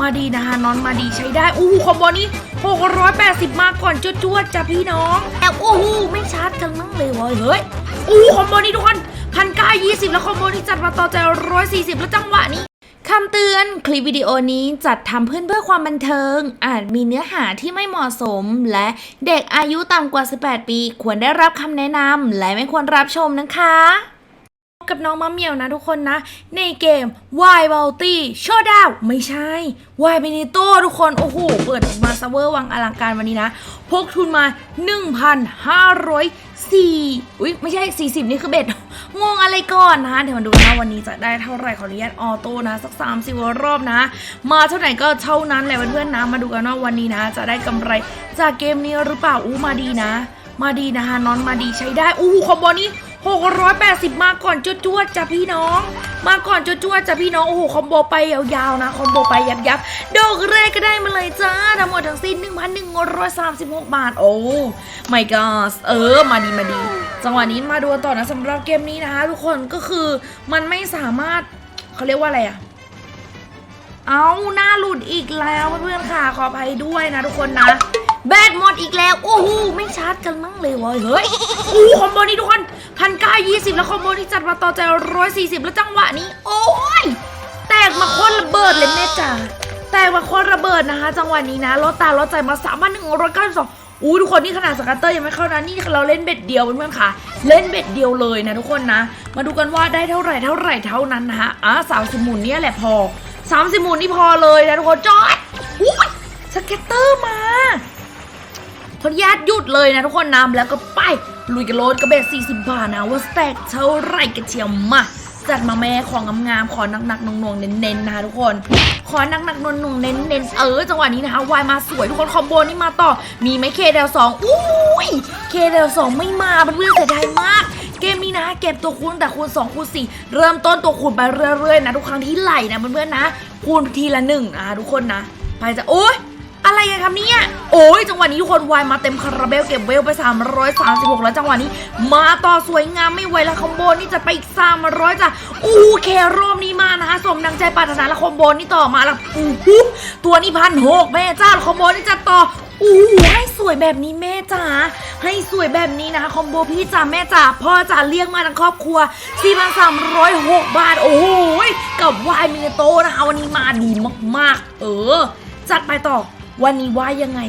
มาดีนะคะนอนมาดีใช้ได้อู้หูคอมโบนี้ 680 มาก่อนจวดๆจ้ะพี่น้อง แต่โอ้โหไม่ชาร์จกันนั่งเลยเว้ยเฮ้ยอู้หูคอมโบนี้ทุกคนพันเก้ายี่สิบแล้วคอมโบนี้จัดมาต่อใจร้อยสี่สิบแล้วจังหวะนี้คำเตือนคลิปวิดีโอนี้จัดทำขึ้นเพื่อความบันเทิง อาจมีเนื้อหาที่ไม่เหมาะสม และเด็กอายุต่ำกว่า 18 ปี ควรได้รับคำแนะนำและไม่ควรรับชมนะคะ กับน้องมะเหมียวนะทุกคนนะ ในเกม Y b o u t y Showdown ไม่ใช่ Y b e n i t o ทุกคน โอ้โห เปิดมาเซเวอร์วังอลังการวันนี้นะ พกทุนมา 1,504อุ้ยไม่ใช่ 40 นี่คือเบ็ด งงอะไรก่อนนะ เดี๋ยวมาดูนะวันนี้จะได้เท่าไหร่ขออนุญาตออโต้นะ สัก30รอบนะ มาเท่าไหร่ก็เท่านั้นแหละเพื่อนๆนะ มาดูกันว่าวันนี้นะ จะได้กำไรจากเกมนี้หรือเปล่าอู้มาดีนะ มาดีนะคะนอนมาดีใช้ได้อู้คอมโบนี้ 680 มาก่อนจวดๆจ้ะพี่น้อง มาก่อนจวดๆจ้ะพี่น้อง โอ้โห คอมโบไปยาวๆนะ คอมโบไปยับๆดอกแรกก็ได้มาเลยจ้า ทั้งหมดทั้งสิ้น 1,136 บาท โอ้ไม่ก็เออ มาดีมาดี จังหวะนี้มาดูต่อนะสำหรับเกมนี้นะคะทุกคนก็คือมันไม่สามารถเขาเรียกว่าอะไรอะเอาหน้าหลุดอีกแล้วเพื่อนๆค่ะขออภัยด้วยนะทุกคนนะ แบตหมดอีกแล้ว โอ้โหไม่ชาร์จกันมั่งเลยว้ยเฮ้ยโอ้คอมโบนี้ทุกคนพันเก้ายี่สิบแล้วคอมโบที่จัดมาต่อใจร้อยสี่สิบแล้วจังหวะนี้ โอ้ยแตกมาคตระเบิดเลยแม่จ๋าแตกมาคตระเบิดนะคะ จังหวะนี้นะลดตาลดใจมาสามพันหนึ่งร้อยเก้าสิบสองอู้ทุกคนนี่ขนาดสกัตเตอร์ยังไม่เข้านะนี่เราเล่นเบ็ดเดียวเพื่อนๆค่ะ เล่นเบ็ดเดียวเลยนะทุกคนนะ มาดูกันว่าได้เท่าไหร่เท่าไหร่เท่านั้นนะคะอะสาวสมุนเนี่ยแหละพอสามสิบหมุนนี่พอเลยนะทุกคนจอดอุ้ยสเก็ตเตอร์มา ขออนุญาตหยุดเลยนะทุกคนนำแล้วก็ไปลุยกันโลดกระเบ็ด40 บาทนะว่าสแต็กเท่าไรกันเชียวมาจัดมาแม่ของงามๆขอหนักๆหน่วงๆเน้นๆนะคะทุกคน ขอหนักๆนวงๆเน้นๆเออจังหวะนี้นะคะวายมาสวยทุกคนคอมโบนี่มาต่อมีไหมเคเดลสองอุ้ยเคเดลสองไม่มาเพื่อนเสียดายมากเกมนี้นะเก็บตัวคูณแต่คูณ 2 คูณ 4 เริ่มต้นตัวคูณไปเรื่อยๆนะทุกครั้งที่ไหลนะเพื่อนๆนะคูณทีละหนึ่งอะทุกคนนะ ไปจะโอ๊ย กันครับเนี่ย โอ้ยจังหวะนี้ทุกคนวายมาเต็มคาราเบลเก็บเวลไป 336 แล้วจังหวะนี้ มาต่อสวยงามไม่ไหวแล้วคอมโบนี่จะไปอีก 300จ้ะอู้เครอบนี้มานะคะสมดังใจปรารถนาแล้วคอมโบนี่ต่อมาแล้วอู้หูตัวนี้พันหกแม่จ้าคอมโบนี่จะต่ออู้ให้สวยแบบนี้แม่จ๋าให้สวยแบบนี้นะคะคอมโบพี่จ๋าแม่จ๋าพ่อจ๋าเลี้ยงมาทั้งครอบครัว 4,306 บาท โอ้โหยกับวายมินโตนะคะวันนี้มาดีมากๆ เออ จัดไปต่อ วันนี้ว่ายังไง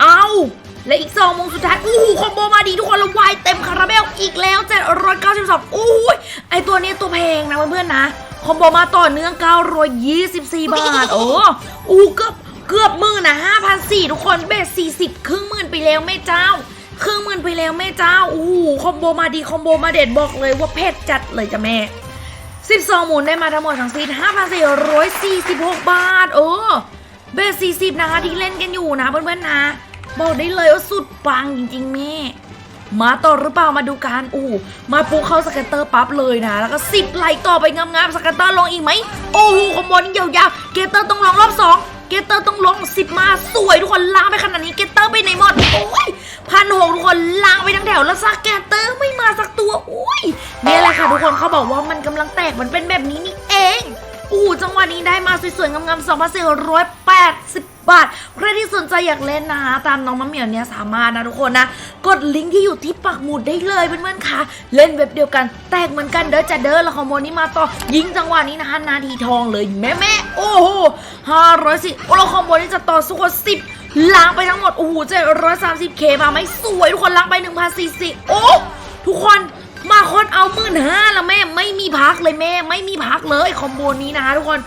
เอาและอีกสองโมงสุดท้ายอู้หูคอมโบมาดีทุกคนแล้ววายเต็มคาราเบลอีกแล้ว792อู้ยไอตัวนี้ตัวแพงนะเพื่อนๆนะ คอมโบมาต่อเนื่อง 924 บาท โอ้อู้เกือบเกือบหมื่นนะห้าพันสี่ทุกคนเบสสี่สิบครึ่งหมื่นไปแล้วแม่เจ้า ครึ่งหมื่นไปแล้วแม่เจ้าอู้หูคอมโบมาดีคอมโบมาเด็ดบอกเลยว่าเผ็ดจัดเลยจ้ะแม่สิบสองหมุนได้มาทั้งหมดทั้งสิ้นห้าพันสี่ร้อยสี่สิบหกบาท โอ้ เบสสี่สิบนะคะที่เล่นกันอยู่นะเพื่อนๆนะ บอกได้เลยว่าสุดปังจริงๆแม่มาต่อหรือเปล่ามาดูกันอู้มาปุ๊บเข้าสเก็ตเตอร์ปั๊บเลยนะ แล้วก็สิบไหลต่อไปงามๆสเก็ตเตอร์ลงอีกไหมโอ้โหคอมโบนี่ยาวๆเกเตอร์ต้องลองรอบสองเกเตอร์ต้องลงสิบมาสวยทุกคนล้างไปขนาดนี้เกเตอร์ไปไหนหมดโอ้ยพันหกทุกคนล้างไปทั้งแถวแล้วสเก็ตเตอร์ไม่มาสักตัวโอ้ยนี่แหละค่ะทุกคนเขาบอกว่ามันกำลังแตกมันเป็นแบบนี้นี่ จังหวะนี้ได้มาสวยๆงามๆ2,480 บาท ใครที่สนใจอยากเล่นนะคะ ตามน้องมะเหมียวเนี่ยสามารถนะทุกคนนะ กดลิงก์ที่อยู่ที่ปักหมุดได้เลยเพื่อนๆค่ะ เล่นเว็บเดียวกัน แตกเหมือนกันเด้อจะเด้อล้วคอมโบนี้มาต่อ ยิงจังหวะนี้นะคะ นาทีทองเลยแม่แม่โอ้โห500สิโอ้ล้วคอมโบนี้จะต่อสู้กับ10ล้างไปทั้งหมด โอ้โห730เคมาไหมสวยทุกคนล้างไป1,040โอ้ทุกคน มาคอนเอาหมื่นห้าแล้วแม่ไม่มีพักเลยแม่ไม่มีพักเลยคอมโบนี้นะคะทุกคน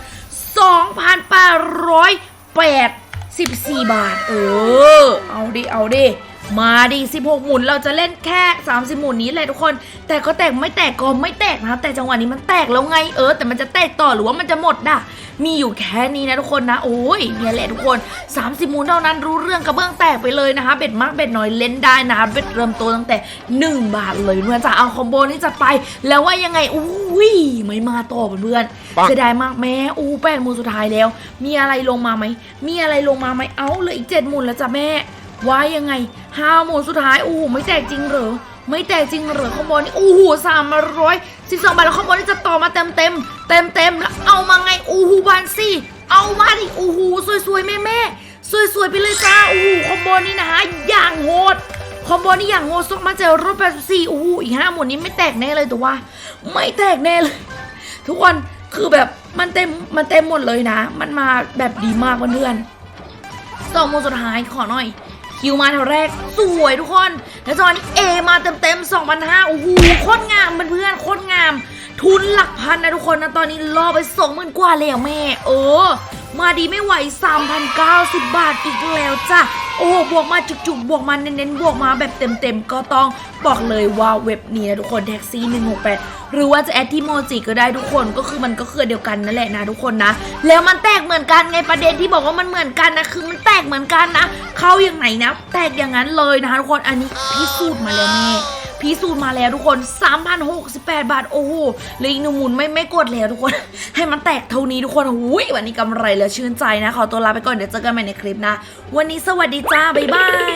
2,884 บาท เออ เอาดิ เอาดิ มาดิ16 หมุนเราจะเล่นแค่ 30 หมุนนี้แหละทุกคน แต่ก็แตกไม่แตกก็ไม่แตกนะ แต่จังหวะนี้มันแตกแล้วไงเออ แต่มันจะแตกต่อหรือว่ามันจะหมดด่ะ มีอยู่แค่นี้นะทุกคนนะ โอ้ยเนี่ยแหละทุกคน 30 หมุนเท่านั้นรู้เรื่องกระเบื้องแตกไปเลยนะคะ เบ็ดมากเบ็ดน้อยเล่นได้นะคะเบ็ดเริ่มต้นตั้งแต่ 1 บาทเลยเพื่อนจะเอาคอมโบนี้จะไป แล้วว่ายังไงอุ้ยไม่มาต่อเพื่อนๆปังเสียดายมากแม่อู้แปดหมุนสุดท้ายแล้ว มีอะไรลงมาไหมมีอะไรลงมาไหมเอ้าเหลืออีกเจ็ดหมุนแล้วจ้ะแม่ ว่ายังไงห้าหมุนสุดท้ายอู้หูไม่แตกจริงเหรอไม่แตกจริงเหรอข้างบนนี่อู้หูสามร้อยสิบสองบาทแล้วข้างบนนี่จะต่อมาเต็มเต็มเต็มเต็มแล้วเอามาไงอู้หูบานสี่เอามาดิโอ้โหสวยๆแม่แม่ๆสวยๆไปเลยจ้าโอ้โหคอมโบนี้นะคะอย่างโหดคอมโบนี้อย่างโหดส่งมาเจอรถแปดสี่โอ้โหอีกห้าหมวดนี้ไม่แตกแน่เลยแต่ว่า ไม่แตกแน่เลย ทุกคนคือแบบมันเต็มมันเต็มหมดเลยนะ มันมาแบบดีมากเพื่อนๆสองโมงสุดท้ายขอหน่อย คิวมาแถวแรกสวยทุกคน แล้วตอนนี้เอมาเต็มๆ2,500โอ้โหโคตรงามเพื่อนๆโคตรงาม ทุนหลักพันนะทุกคนนะตอนนี้รอไปสองหมื่นกว่าแล้วแม่เออ มาดีไม่ไหว 3,090 บาทอีกแล้วจ้ะ โอ้บวกมาจุกๆ บวกมาเน้นๆ บวกมาแบบเต็มๆ ก็ต้องบอกเลยว่าเว็บนี้นะทุกคนแท็กซี่ 168 หรือว่าจะแอดที่โมจิก็ได้ทุกคนก็คือมันก็คือเดียวกันนั่นแหละนะทุกคนนะ แล้วมันแตกเหมือนกันไงประเด็นที่บอกว่ามันเหมือนกันนะคือมันแตกเหมือนกันนะ เข้าอย่างไหนนะ แตกอย่างนั้นเลยนะคะทุกคนอันนี้พิสูจน์มาแล้วแม่ พิสูจน์มาแล้วทุกคน 3,068 บาท โอ้โหเลยอีกหนึ่งหมุนไม่ไม่กดแล้วทุกคน ให้มันแตกเท่านี้ทุกคนหุยวันนี้กำไรเหลือชื่นใจนะ ขอตัวลาไปก่อนเดี๋ยวเจอกันใหม่ในคลิปนะ วันนี้สวัสดีจ้า บ๊ายบาย